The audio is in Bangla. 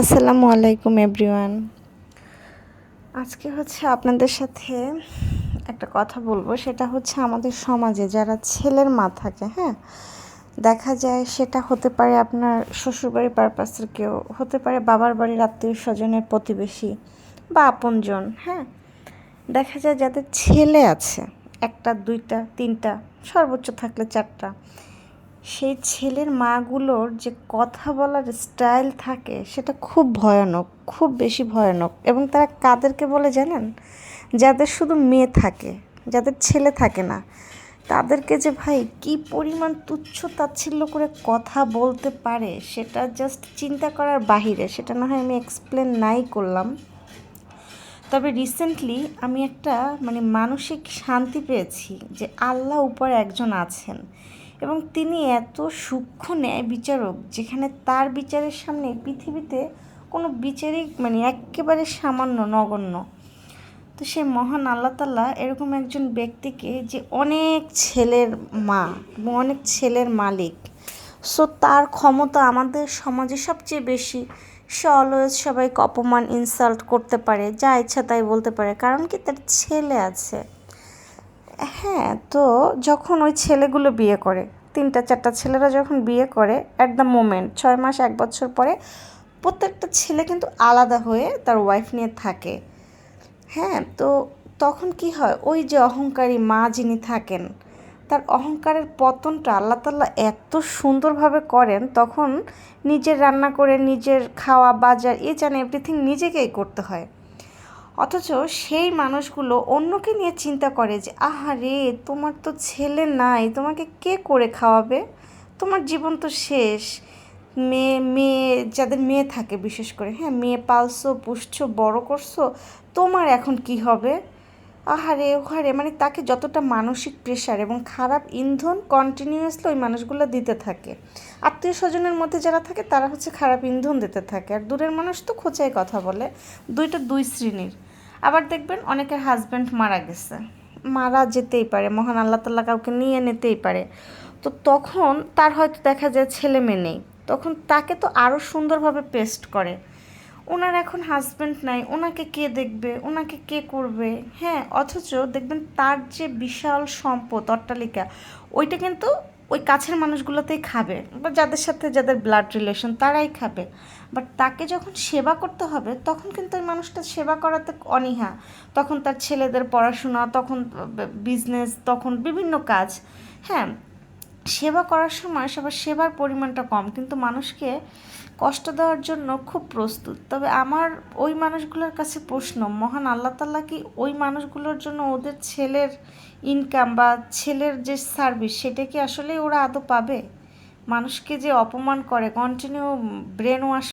আসসালামু আলাইকুম, এভরিওয়ান। আজকে হচ্ছে আপনাদের সাথে একটা কথা বলব। সেটা হচ্ছে আমাদের সমাজে যারা ছেলের মা থাকে হ্যাঁ? দেখা যায় সেটা হতে পারে আপনার শ্বশুরবাড়ির পারপাসের কেউ, হতে পারে বাবার বাড়ির আত্মীয় স্বজনের প্রতিবেশী বা আপনজন হ্যাঁ? দেখা যায় যাদের ছেলে আছে, একটা, দুইটা, তিনটা, সর্বোচ্চ থাকলে চারটা। সেই ছেলের মাগুলোর যে কথা বলার স্টাইল থাকে, সেটা খুব ভয়ানক, খুব বেশি ভয়ানক। এবং তারা কাদেরকে বলে জানেন? যাদের শুধু মেয়ে থাকে, যাদের ছেলে থাকে না। তাদেরকে যে, ভাই, কি পরিমাণ তুচ্ছ তাচ্ছিল্য করে কথা বলতে পারে, সেটা জাস্ট চিন্তা করার বাহিরে। সেটা না হয় আমি এক্সপ্লেন নাই করলাম। তবে রিসেন্টলি আমি একটা মানে মানসিক শান্তি পেয়েছি যে আল্লাহ উপরে একজন আছেন। এবং তিনি এত সূক্ষ্ম ন্যায় বিচারক যেখানে তার বিচারের সামনে পৃথিবীতে কোনো বিচারিক মানে একেবারে সামান্য, নগণ্য। তো সে মহান আল্লাহ তাল্লাহ এরকম একজন ব্যক্তিকে যে অনেক ছেলের মা এবং অনেক ছেলের মালিক সো তার ক্ষমতা আমাদের সমাজে সবচেয়ে বেশি। সে অলওয়েজ সবাইকে অপমান ইনসাল্ট করতে পারে, যা ইচ্ছা তাই বলতে পারে, কারণ কি তার ছেলে আছে। হ্যাঁ তো যখন ওই ছেলেগুলো বিয়ে করে তিনটা, চারটা ছেলেরা যখন বিয়ে করে অ্যাট দ্য মোমেন্ট ছয় মাস, এক বছর পরে প্রত্যেকটা ছেলে কিন্তু আলাদা হয়ে তার ওয়াইফ নিয়ে থাকে। হ্যাঁ তো তখন কি হয়? ওই যে অহংকারী মা যিনি থাকেন, তার অহংকারের পতনটা আল্লাহ তাল্লাহ এত সুন্দরভাবে করেন, তখন নিজের রান্না করে, নিজের খাওয়া, বাজার এ জানে এভরিথিং নিজেকেই করতে হয়। অথচ সেই মানুষগুলো অন্যকে নিয়ে চিন্তা করে যে, আহা রে, তোমার তো ছেলে নাই, তোমাকে কে করে খাওয়াবে? তোমার জীবন তো শেষ। মেয়ে মেয়ে, যাদের মেয়ে থাকে বিশেষ করে হ্যাঁ মেয়ে পালছো, পুষছো, বড় করছ, তোমার এখন কি হবে? আহারে, ওহারে মানে তাকে যতটা মানসিক প্রেশার এবং খারাপ ইন্ধন কন্টিনিউয়াসলি ওই মানুষগুলো দিতে থাকে। আত্মীয় স্বজনের মধ্যে যারা থাকে, তারা হচ্ছে খারাপ ইন্ধন দিতে থাকে। আর দূরের মানুষ তো খোঁচাই কথা বলে, দুইটা দুই শ্রেণির। আবার দেখবেন অনেকের হাজব্যান্ড মারা গেছে। মারা যেতেই পারে, মহান আল্লাহ তাল্লাহ কাউকে নিয়ে নিতেই পারে। তো তখন তার হয়তো দেখা যায় ছেলে মেয়ে নেই। তখন তাকে তো আরও সুন্দরভাবে পেস্ট করে। ওনার এখন হাজব্যান্ড নাই, ওনাকে কে দেখবে, ওনাকে কে করবে? হ্যাঁ অথচ দেখবেন তার যে বিশাল সম্পদ, অট্টালিকা, ওইটা কিন্তু ওই কাছের মানুষগুলোতেই খাবে বা যাদের সাথে যাদের ব্লাড রিলেশন তারাই খাবে। বাট তাকে যখন সেবা করতে হবে, তখন কিন্তু ওই মানুষটা সেবা করাতে অনীহা। তখন তার ছেলেদের পড়াশোনা, তখন বিজনেস তখন বিভিন্ন কাজ। হ্যাঁ সেবা করার সময় সবার সেবার পরিমাণটা কম, কিন্তু মানুষকে কষ্ট দেওয়ার জন্য খুব প্রস্তুত। তবে আমার ওই মানুষগুলোর কাছে প্রশ্ন, মহান আল্লাহ তাল্লাহ কি ওই মানুষগুলোর জন্য ওদের ছেলের ইনকাম বা ছেলের যে সার্ভিস সেটা কি আসলে ওরা আদৌ পাবে? মানুষকে যে অপমান করে কন্টিনিউ ব্রেন ওয়াশ